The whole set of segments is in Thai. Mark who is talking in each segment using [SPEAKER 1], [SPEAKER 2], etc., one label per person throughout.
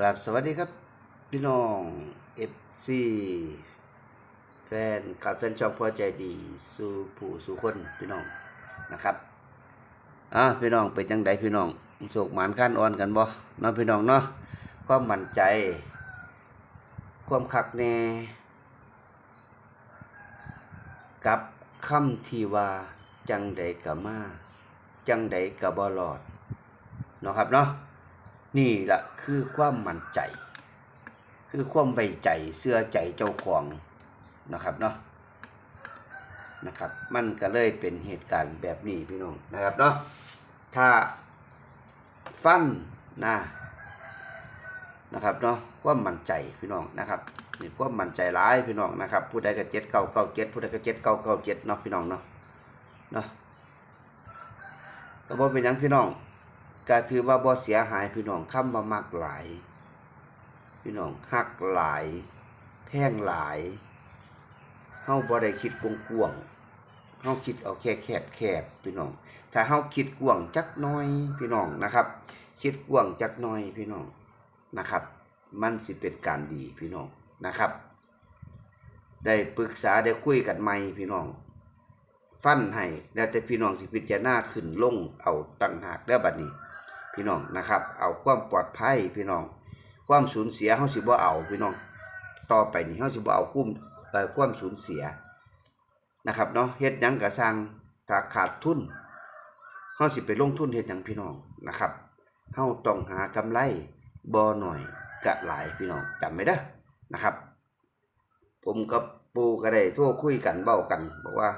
[SPEAKER 1] กราบสวัสดีครับ พี่น้องเอฟซีแฟนขับแฟนช่องพอใจดี สู่ผู้สู่คนพี่น้องนะครับอ่าพี่น้องเป็นจังใดพี่น้องโศกหมานขั้นอ่อนกันบ่เนาะพี่น้องเนาะความมั่นใจ ความคักแน่กับคำทีว่าจังใดกะมา จังใดกะบ่รอดเนาะครับเนาะ นี่แหละคือความมั่นใจ คือความไว้ใจเสื้อใจเจ้าของนะครับเนาะนะครับ มันก็เลยเป็นเหตุการณ์แบบนี้พี่น้องนะครับเนาะถ้าฟันนะนะครับเนาะความมั่นใจพี่น้องนะครับนี่ความมั่นใจร้ายพี่น้องนะครับผู้ใดก็เจ็ดเก้าเก้าเจ็ดผู้ใดก็เจ็ดเก้าเก้าเจ็ดเนาะพี่น้องเนาะเนาะก็บ่เป็นยังพี่น้อง ก็ถือว่าบ่เสียหายพี่น้องคำว่ามักหลาย พี่น้องฮักหลาย แพงหลายเฮาบ่ได้คิดกว้างๆเฮาคิดเอาแค่แคบแคบพี่น้อง ถ้าเฮาคิดกว้างจักน้อยพี่น้องนะครับ คิดกว้างจักน้อยพี่น้องนะครับ มันสิเป็นการดีพี่น้องนะครับ ได้ปรึกษาได้คุยกันใหม่พี่น้องฟันให้แล้วแต่พี่น้องสิพิจารณาขึ้นลงเอาตั้งหากแล้วบัดนี้ พี่น้องนะครับ เอาความปลอดภัยพี่น้อง ความสูญเสียเฮาสิบ่เอาพี่น้อง ต่อไปนี่เฮาสิบ่เอาคุ้มเอ่อความสูญเสียนะครับเนาะเฮ็ดหยังก็สร้างถ้าขาดทุนเฮาสิไปลงทุนเฮ็ดหยังพี่น้องนะครับเฮาต้องหากำไรบ่หน่อยกะหลายพี่น้องจำไว้เด้อนะครับ ผมกับปูก็ได้โทรคุยกันเว้ากัน บอกว่า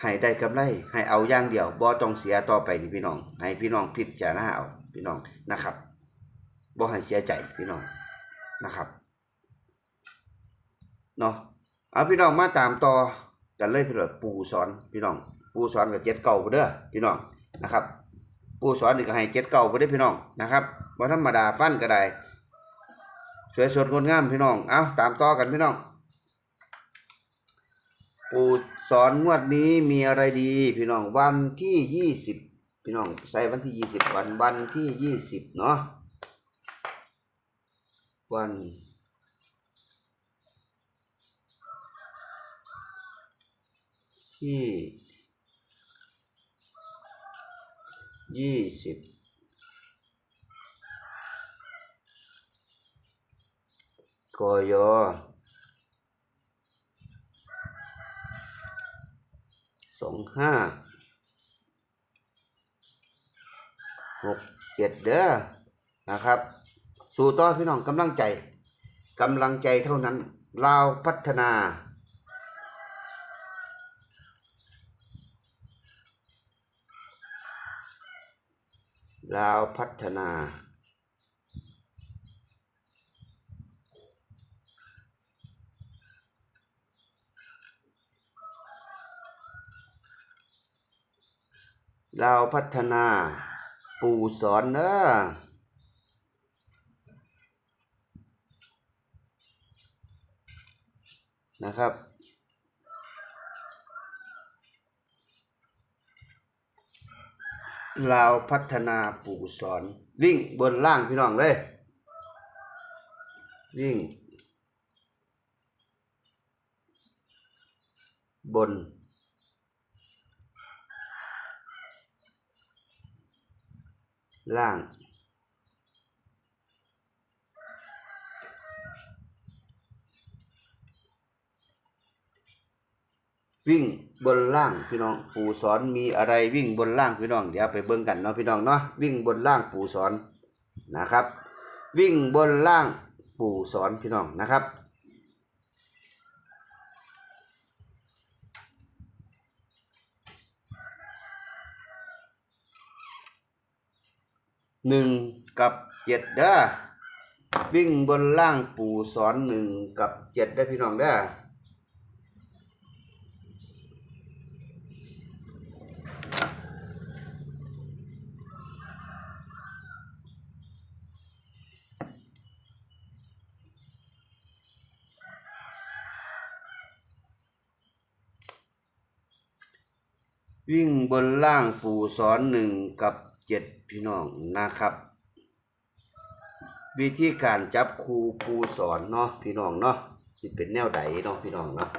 [SPEAKER 1] ให้ได้กำไรให้เอาอย่างเดียวบ่ต้องเสียต่อไปนี่พี่น้อง ให้พี่น้องพิจารณาเอาพี่น้องนะครับบ่ให้เสียใจพี่น้องนะครับเนาะเอาพี่น้องมาตามต่อกันเลยพี่น้องปู่สอนพี่น้อง ปู่สอนกับเจ็ดเก่าเด้อพี่น้องนะครับ ปู่สอนนี่ก็ให้เจ็ดเก่าไปได้อพี่น้องนะครับบ่ธรรมดาฟันก็ได้สวยสดงดงามพี่น้อง เอาตามต่อกันพี่น้อง ปู่ สอนงวดนี้มีอะไรดีพี่น้องวันที่ยี่สิบพี่น้องใส่วันที่ยี่สิบวันวันที่ยี่สิบเนาะวันที่ยี่สิบกย สองห้าหกเจ็ดเด้อนะครับ สู่ต่อพี่น้องกำลังใจกำลังใจเท่านั้นลาวพัฒนาลาวพัฒนา เราวพัฒนา ปู่สอนเนอะนะครับเราวพัฒนาปู่สอน วิ่งบนล่างพี่น้องเลย วิ่ง บน ล่าง วิ่งบนล่างพี่น้องปู่สอนมีอะไรวิ่งบนล่างพี่น้องเดี๋ยวไปเบิ่งกันเนาะพี่น้องเนาะวิ่งบนล่างปู่สอนนะครับ วิ่งบนล่างปู่สอนพี่น้องนะครับ หนึ่งกับเจ็ดเด้อวิ่งบนล่างปู่สอนหนึ่งกับเจ็ดได้พี่น้องเด้อวิ่งบนล่างปู่สอนหนึ่งกับ เจ็ดพี่น้องนะครับ วิธีการจับครูปูสอนเนาะพี่น้องเนาะสิเป็นแนวใดเนาะพี่น้องเนาะ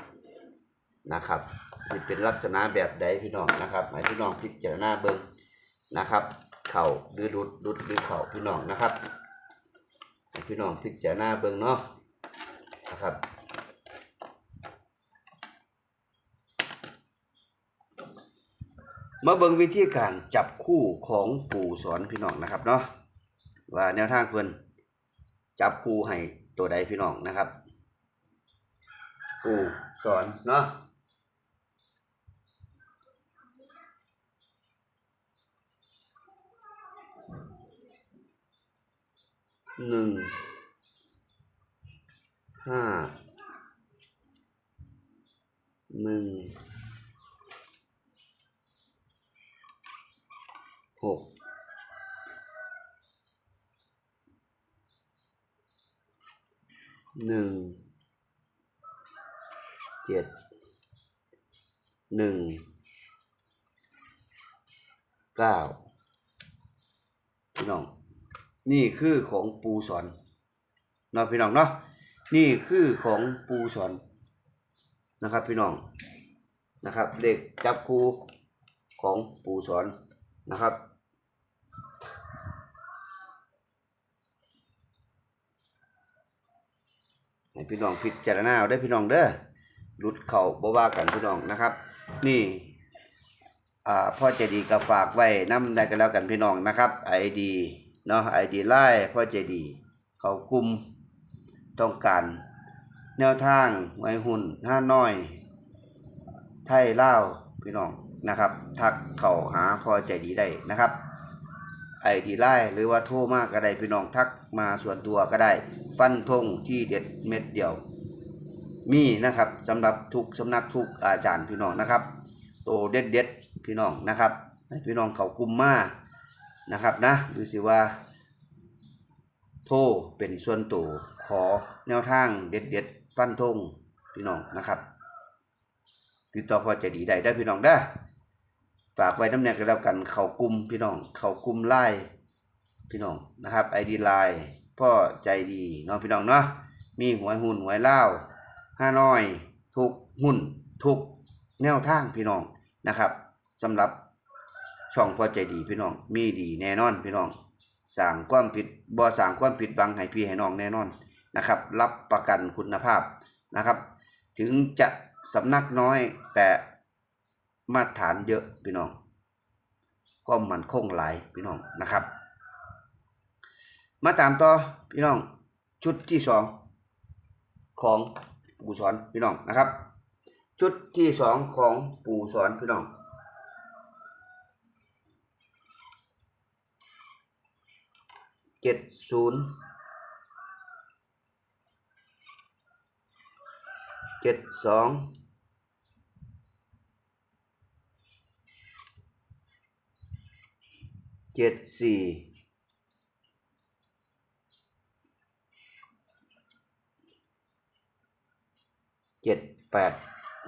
[SPEAKER 1] นะครับสิเป็นลักษณะแบบใดพี่น้องนะครับให้พี่น้องพิจารณาเบิ่งนะครับ เข่าหรือรุดรุดหรือเข่าพี่น้องนะครับให้พี่น้องพิจารณาเบิ่งเนาะนะครับ มาเบิ่งวิธีการจับคู่ของปู่สอนพี่น้องนะครับเนาะว่าแนวทางเพิ่อนจับคู่ให้ตัวใดพี่น้องนะครับ ปู่สอนเนาะหนึ่งห้าหนึ่ง หกหนึ่งเจ็ดหนึ่งเก้าพี่น้อง นี่คือของปูสอนเนาะพี่น้องเนาะนี่คือของปูสอนนะครับ พี่น้องนะครับเด็กจับครูของปูสอนนะครับ ให้พี่น้องพิจารณาได้พี่น้องเด้อหลุดเข่าบ่ว่ากันพี่น้องนะครับ นี่อ่าพ่อใจดีก็ฝากไว้นํได้กันแล้วกันพี่น้องนะครับ ID เนาะ ID ไล่พ่อใจดีเขากลุ่มต้องการ แนวทางไว้หุ่นห้าน้อย ไทยเล่าพี่น้องนะครับ ทักเข้าหาพ่อใจดีได้นะครับ ไอดีไล่หรือว่าโทรมากก็ได้พี่น้องทักมาส่วนตัวก็ได้ ฟันธงที่เด็ดเม็ดเดียว มีนะครับสำหรับทุกสำนักทุกอาจารย์พี่น้องนะครับโตเด็ดเด็ดพี่น้องนะครับให้พี่น้องเขากุมมานะครับนะดูสิว่า โทรเป็นส่วนตัวขอแนวทางเด็ดเด็ดฟันธงพี่น้องนะครับ ติดต่อพอใจะดีได้ได้พี่น้องได้ ฝากไว้น้ำแนกกันแล้วกัน เขากลุ่มพี่น้อง เขากลุ่มไล่พี่น้องนะครับไอดีไลน์พ่อใจดีเนาะพี่น้องเนาะมีหวยหุ่นหวยเล่าห้าน้อย ทุกหุ้นทุกแนวทางพี่น้องนะครับสำหรับช่องพ่อใจดีพี่น้อง มีดีแน่นอนพี่น้องสร้างความผิดบ่สร้างความผิดบังให้พี่ให้น้องแน่นอนนะครับ รับประกันคุณภาพนะครับ ถึงจะสำนักน้อยแต่ มาตรฐานเยอะพี่น้องความมันคงหลายพี่น้องนะครับ มาตามต่อพี่น้องชุดที่สองของปู่สอนพี่น้องนะครับ ชุดที่สองของปู่สอนพี่น้องเจ็ดศูนย์เจ็ดสอง เจ็ดสี่เจ็ดแปด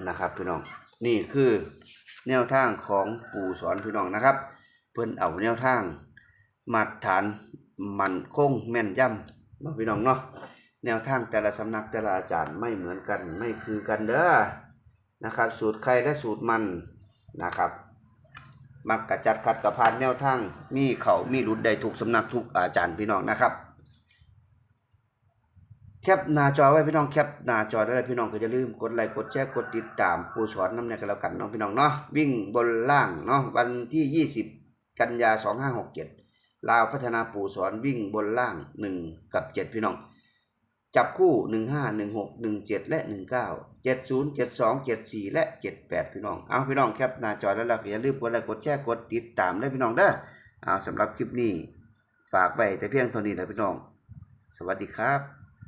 [SPEAKER 1] นะครับพี่น้องนี่คือแนวทางของปู่สอนพี่น้องนะครับ เพิ่นเอาแนวทางมาตรฐานมันคงแม่นยำเนาะพี่น้องเนาะแนวทางแต่ละสำนักแต่ละอาจารย์ไม่เหมือนกันไม่คือกันเด้อนะครับ สูตรใครและสูตรมันนะครับ มักกระจัดขัดกระพานแนวทางมีเขามีรุดได้ถูกสำนักทุกอาจารย์พี่น้องนะครับ แคปหน้าจอไว้พี่น้องแคปหน้าจอได้เลยพี่น้องก็จะลืมกดไลค์กดแชร์กดติดตามผู้สอนน้ำเนี่ยกันแล้วกันน้องพี่น้องเนาะวิ่งบนล่างเนาะวันที่ 20 กันยา 2567ลาวพัฒนาปูสอนวิ่งบนล่าง 1 กับ 7 พี่น้อง จับคู่15 16 17และ19 70 72 74และ78พี่น้อง เอาพี่น้องแคปหน้าจอแล้วเราก็อย่าลืมกดไลค์กดแชร์กดติดตามเลยพี่น้องเด้อเอาสำหรับคลิปนี้ ฝากไว้แต่เพียงเท่านี้แหละพี่น้อง สวัสดีครับ